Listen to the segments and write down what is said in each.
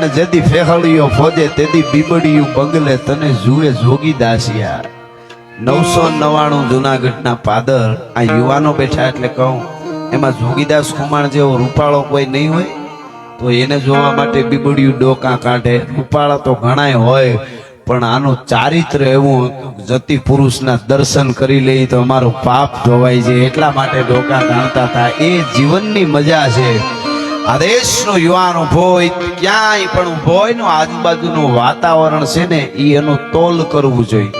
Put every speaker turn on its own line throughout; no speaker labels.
ઉપાળા જેથી ફેહળીઓ ફોજે તેથી બીબડીયું બંગલે તને જુએ જોગી દાસિયા. નવસો નવ્વાણું જુનાગઢના પાદર, આ યુવાનો બેઠા એટલે કહું, એમાં જોગીદાસ કુમાર જેવો રૂપાળો કોઈ નહીં હોય, તો એને જોવા માટે બીબડિયું ડોકા કાઢે. રૂપાળા તો ઘણાય હોય, પણ આનું ચારિત્ર એવું, જતી પુરુષના દર્શન કરી લઈ તો અમારું પાપ ધોવાય છે એટલા માટે ડોકા કાઢતા હતા. એ જીવનની મજા છે. આ દેશનો યુવાન ઊભો હોય, ક્યાંય પણ ઊભો હોય ને, આજુબાજુનું વાતાવરણ છે ને એ એનું તોલ કરવું જોઈએ.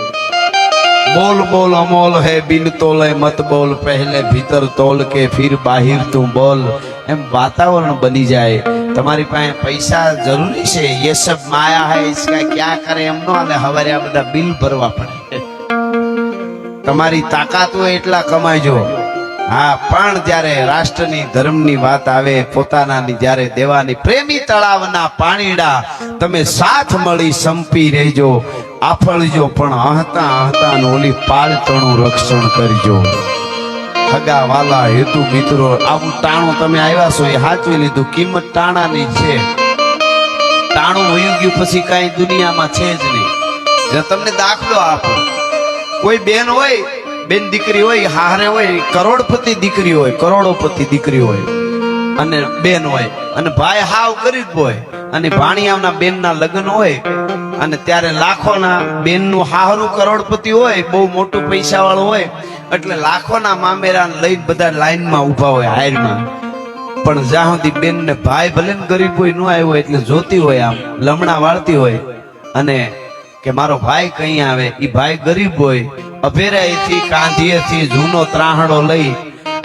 બોલ બોલ, અમોલ હે, બિન તોલે મત બોલ, પહેલે ભીતર તોલ કે ફિર બાહિર તું બોલ. એમ વાતાવરણ બની જાય. તમારી પાસે પૈસા જરૂરી છે? યે સબ માયા હે, ઇસકા ક્યા કરે? એમ એમનો અને હવારે આ બધા બિલ ભરવા પડે. તમારી તાકાત હોય એટલા કમાઈજો હા, પણ જ્યારે રાષ્ટ્રની ધર્મની વાત આવે, પોતાનાની જ્યારે દેવાની પ્રેમી તળાવના પાણીડા તમે સાથ મળી સંપી રહેજો, આફળજો, પણ હહતા ને ઓલી પાળતણું રક્ષણ કરજો. હગા વાલા હેતુ મિત્રો, આવું ટાણું તમે આવ્યા છો, એ સાચવી લીધું. કિંમત ટાણાની છે. ટાણું વયું ગયું પછી કાંઈ દુનિયામાં છે જ નહીં. તમને દાખલો આપો. કોઈ બેન હોય બેન દીકરી હોય હારે હોય, કરોડપતિ દીકરી હોય, કરોડોપતિ દીકરી હોય, અને બેન હોય, અને ભાઈ હાવ ગરીબ હોય, અને ભાણિયાના બેનના લગ્ન હોય, અને ત્યારે લાખોના બેનનું હાહરું કરોડપતિ હોય, બહુ મોટું પૈસા વાળું હોય, એટલે લાખોના મામેરા લઈને બધા લાઈનમાં ઊભા હોય હાયરમાં. પણ જ્યાં સુધી બેન ને ભાઈ ભલે ગરીબ હોય, નો આવ્યો હોય, એટલે જોતી હોય આમ, લમણા વાળતી હોય, અને કે મારો ભાઈ કઈ આવે? એ ભાઈ ગરીબ હોય. અભેરાઈથી, કાંધીએથી જૂનો ત્રાહણો લઈ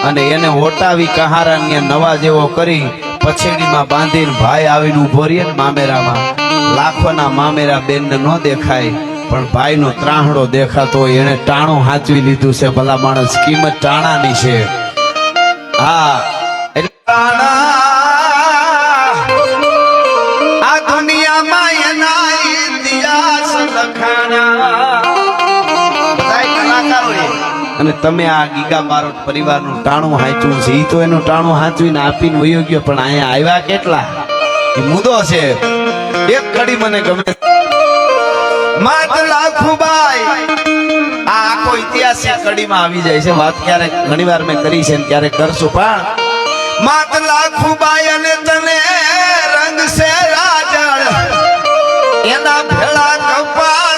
અને એને હોટાવી કહારા નવા જેવો કરી પછેડીમાં બાંધીને ભાઈ આવીને ઊભો રહીએ મામેરામાં. લાખોના મામેરા બેનને ન દેખાય, પણ ભાઈનો ત્રાહડો દેખાતો હોય એને ટાણું હાચવી લીધું છે. ભલા માણસ, કિંમત ટાણાની છે. હા, એટલે અને તમે આ ગીગા બારોટ પરિવારનું ટાણું હાંચવું છે એ તો એનું ટાણું હાંચવીને આપીને વયો ગયો, પણ અહીંયા આવ્યા કેટલા? એ મુદ્દો છે. એક કડી મને ગમે. વાત ક્યારેક ઘણીવાર મેં કરી છે ક્યારેક પણ એના ભેળા કપાળાયું ભીલ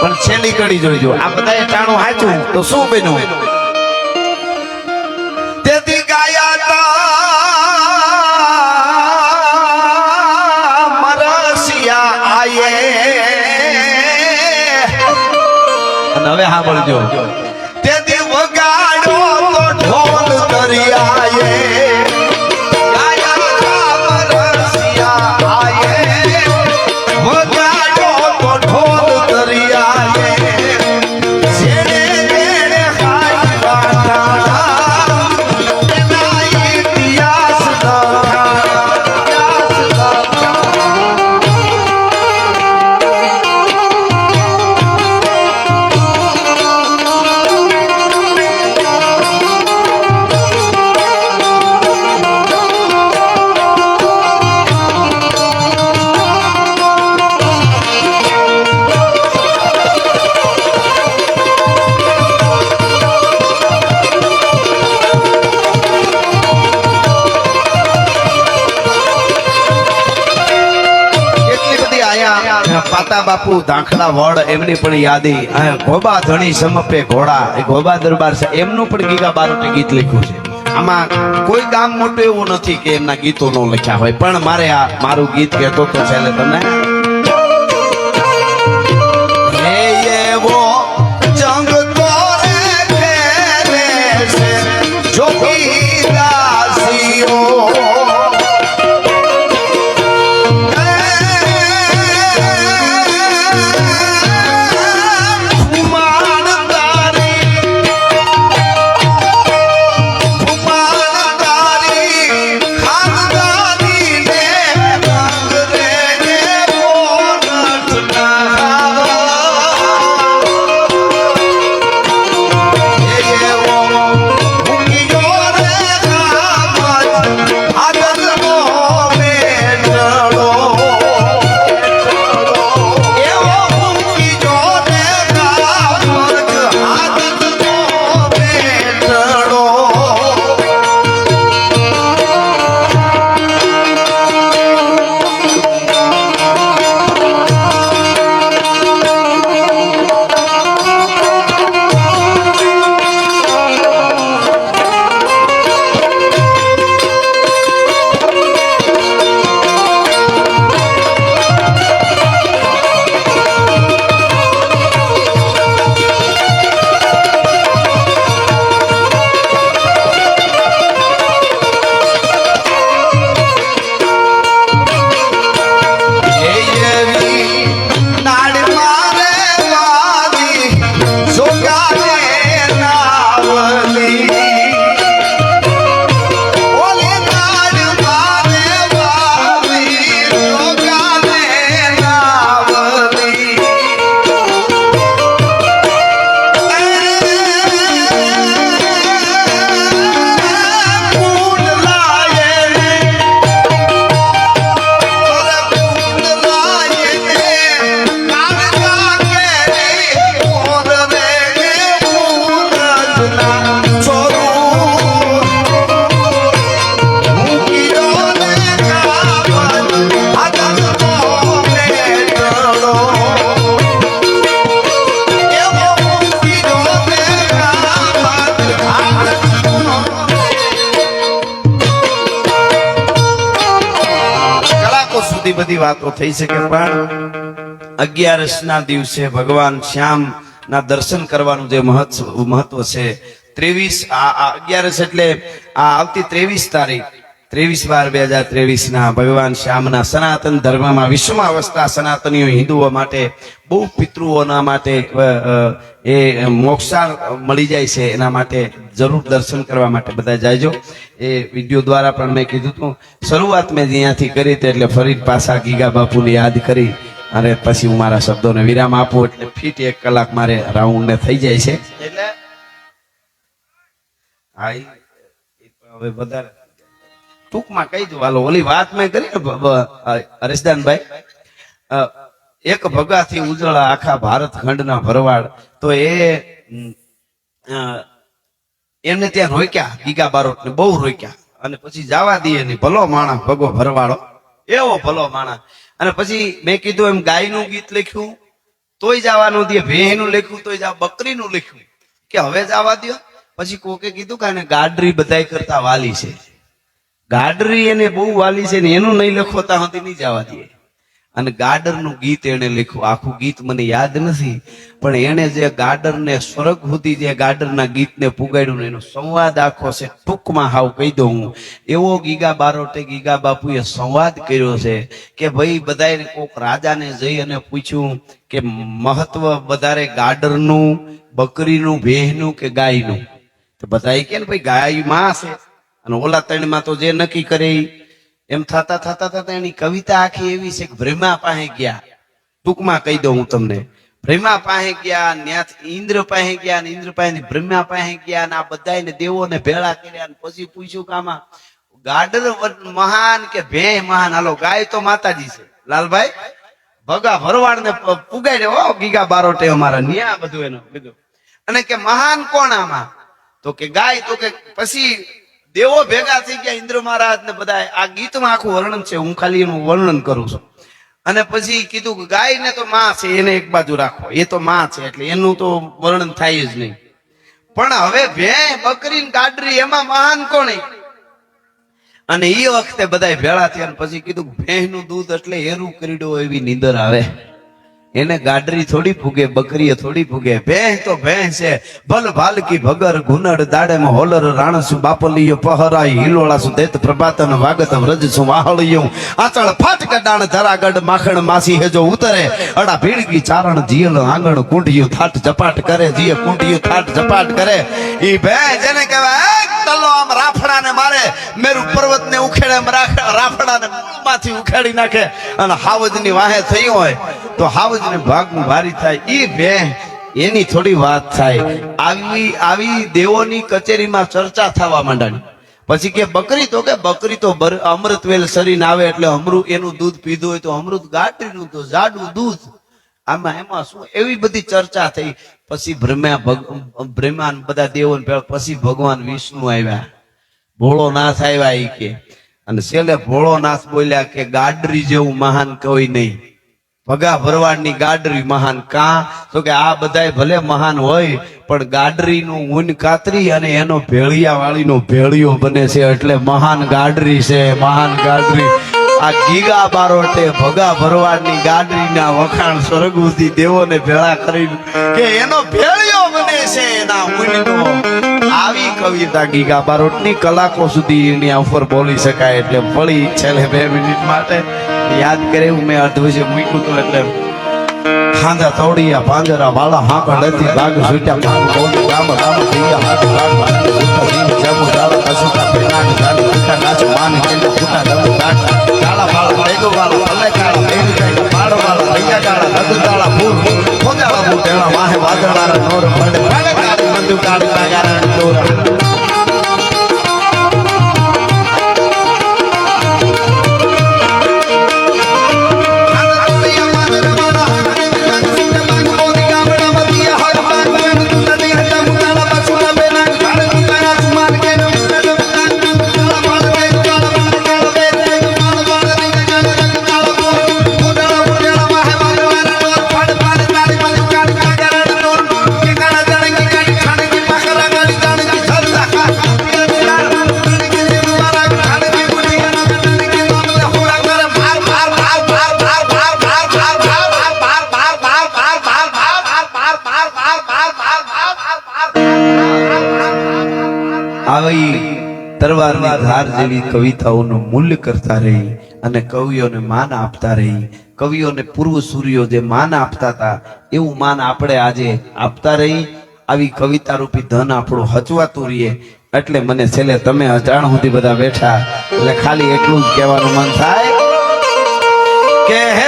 પણ છેલ્લી કડી જોઈજો આ બધાએ ટાણું હાચું તો શું બન્યું? તેથી ગાયા તા, મરસિયા આયે. અને હવે સાંભળજો. આયા બાપુ દાખલા વડ, એમની પણ યાદી. ગોબા ધણી સમપે ઘોડા. એ ગોબા દરબાર છે. એમનું પણ ગીગા બારોટે ગીત લખ્યું છે. આમાં કોઈ ગામ મોટું એવું નથી કે એમના ગીતો ન લખ્યા હોય. પણ મારે આ મારું ગીત કહેતો તો છે તમને Son બધી વાતો થઈ શકે, પણ અગિયારસના દિવસે ભગવાન શ્યામ ના દર્શન કરવાનું જે મહત્વ મહત્વ છે, ત્રેવીસ આ અગિયારસ એટલે આ આવતી ત્રેવીસ તારીખ. ત્રેવીસ બાર બે હજાર ત્રેવીસ ના ભગવાન શ્યામના સનાતન ધર્મમાં વિશ્વમાં વસતા સનાતનીઓ હિન્દુઓ માટે બહુ પિતૃઓના માટે એ મોક્ષા મળી જાય છે એના માટે જરૂર દર્શન કરવા માટે બધા જાયજો એ વીડિયો દ્વારા પણ મેં કીધું હતું શરૂઆત મેં જ્યાંથી કરી હતી એટલે ફરી પાછા ગીગા બાપુને યાદ કરી અને પછી હું મારા શબ્દોને વિરામ આપું એટલે ફીટ એક કલાક મારે રાઉન્ડ ને થઈ જાય છે. એટલે? હા હવે વધારે ટૂંકમાં કહી દઉં, હાલો, ઓલી વાત મેં કરી ને હરેશદાનભાઈ એક ભગાથી ઉજળા આખા ભારત ખંડના ભરવાડ, તો એ એમને ત્યાં રોક્યા, ગીગા બારોટ ને બહુ રોક્યા, અને પછી જવા દઈએ નહીં ભલો માણા ભગો ભરવાડો, એવો ભલો માણા અને પછી મેં કીધું એમ ગાયનું ગીત લખ્યું, તોય જવાનું દે ભેહનું લખ્યું, તોય બકરીનું લખ્યું, કે હવે જવા દો પછી કોકે કીધું કે ગાડરી બધાય કરતા વાલી છે. ગાડરી એને બહુ વાલી છે ને એનું નહીં લખો, ત્યાં નહીં જવા દે. અને ગાડરનું ગીત એને લખ્યું. આખું ગીત મને યાદ નથી, પણ એને જે ગાડરને સ્વર્ગ સુધી જે ગાડરના ગીતને પુગાડ્યું ને એનો સંવાદ આખો છે, ટૂંકમાં હાવ કહી દઉં હું. એવો ગીગા બારોટે ગીગા બાપુએ સંવાદ કર્યો છે કે ભાઈ બધાએ કોક રાજાને જઈ અને પૂછ્યું કે મહત્વ વધારે ગાડરનું, બકરીનું ભેહનું કે ગાયનું? તો બધા કે ને ભાઈ ગાયમાં છે. અને ઓલા ત્રણમાં તો જે નક્કી કરે, એમ થતા થતા થતા એની કવિતા આખી એવી છે કે બ્રહ્મા પાસે ગયા. ટૂંકમાં કહી દઉં હું તમને. બ્રહ્મા પાસે ગયા, ન્યાથ ઇન્દ્ર પાસે ગયા ને ઇન્દ્ર પાસે બ્રહ્મા પાસે ગયા ને આ બધાને દેવોને ભેળા કર્યા પછી પૂછ્યું કે ગાડર મહાન કે ભે મહાન? હાલો, ગાય તો માતાજી છે. લાલભાઈ, ભગા ભરવાડ ને પુગાડે હો, ગીગા બારોટે અમારા. ન્યા બધું એનું. બધું અને કે મહાન કોણ આમાં? તો કે ગાય, તો કે પછી દેવો ભેગા થઈ ગયા ઇન્દ્ર મહારાજ ને બધા આ ગીતમાં આખું વર્ણન છે, હું ખાલી એનું વર્ણન કરું છું. અને પછી કીધું કે ગાય ને તો માં છે, એને એક બાજુ રાખો. એ તો માં છે, એટલે એનું તો વર્ણન થાય જ નહીં. પણ હવે ભે બકરી ગાડરી, એમાં મહાન કોણ અને એ વખતે બધા ભેળા થયા પછી કીધું ભેહનું દૂધ એટલે હેરું કરીડો એવી નીંદર આવે. એને ગાડરી થોડી ફૂગે, બકરીએ થોડી ફૂગે. ભેંસ તો ભેંસ છે. ભલ ભાલકી ભગર ગુનડ દાડેમાં હોલર રાણસુ બાપલીયો પહરાય હિલોળા સુ દેત પ્રભાતન વાગત વ્રજ સુ વાહળિયું. આચળ ફાટક ડાણ ધરાગઢ માખણ માસી હેજો ઉતરે. અડા ભીડકી ચારણ જીયલ આંગણ કુંડિયું થાટ ઝપાટ કરે જીએ કુંડિયું થાટ ઝપાટ કરે. ઈ ભેંસ જેને કહેવાય, એક તલો આમ રાફડાને મારે. મેરુ પર્વતને ઉખેડે રાખ- રાફડાને મૂળમાંથી ઉખાડી નાખે અને હાવજની વાહે થઈ હોય તો હાવજને ભાગનું ભારી થાય. એ બે, એની થોડી વાત થાય. આવી આવી દેવોની કચેરીમાં ચર્ચા થવા માંડાની પછી કે બકરી તો કે બકરી તો અમૃત વેલ શરીને આવે એટલે અમૃત એનું દૂધ પીધું હોય તો અમૃત ગાંઠરીનું તો જાડું દૂધ. આમાં, એમાં શું? એવી બધી ચર્ચા થઈ. પછી બ્રહ્મા ભગ- બ્રહ્મા બધા દેવો પછી ભગવાન વિષ્ણુ આવ્યા. ભોળોનાથ આવ્યા એ કે. અને છેલ્લે ભોળો નાશ બોલ્યા કે ગાડરી જેવું મહાન કોઈ નહીં. ભગા ભરવાડની ગાડરી મહાન કા? તો કે આ બધાય ભલે મહાન હોય, પણ ગાડરીનું ઊન કાતરી અને એનો ભેળિયા વાળીનો ભેળિયો બને છે એટલે મહાન ગાડરી છે, મહાન ગાડરી. આ ગીગા બારોટે ભગા ભરવાડની ગાડરીના વખાણ સ્વર્ગુથી દેવોને ભેળા કરી કે એનો ભેળિયો બારોટની કલાકો સુધી એની ઉપર બોલી શકાય એટલે ફળી છેલ્લે બે મિનિટ માટે યાદ કરે મેં અધવજે મૂક્યું હતું એટલે ખાંધા તોડિયા પાંજરા વાળા હાંકળ લેતી બાગ સુટ્યા ભાગ બોલી રામ રામ થયા હાથ ભાગ ભાગ સુટ્ટા જીવ જમુ દાળ કસુટા પેનાક દાળ નાચ, માન, કેંડ, ફૂટા, દમ કાટ કાળા વાળા બેગો વાળા પલ્લે કાળા બેડી જાય પાડ વાળા રૈયા કાળા નદ તાળા ફૂલ ફોજાળા બુટેળા વાહે વાદળા નોર કાળી મંદુ કાળી નાગારા ચોર ધાર જેવી કવિતાઓનું મૂલ્ય કરતા રહી અને કવિઓને માન આપતા રહી. કવિઓને પૂર્વ સૂર્યો જે માન આપતા હતા, એવું માન આપણે આજે આપતા રહી. આવી કવિતા રૂપી ધન આપણું હચવાતું રહીએ. એટલે મને છેલ્લે તમે અજાણ સુધી બધા બેઠા. એટલે ખાલી એટલું જ કહેવાનું મન થાય. કે હે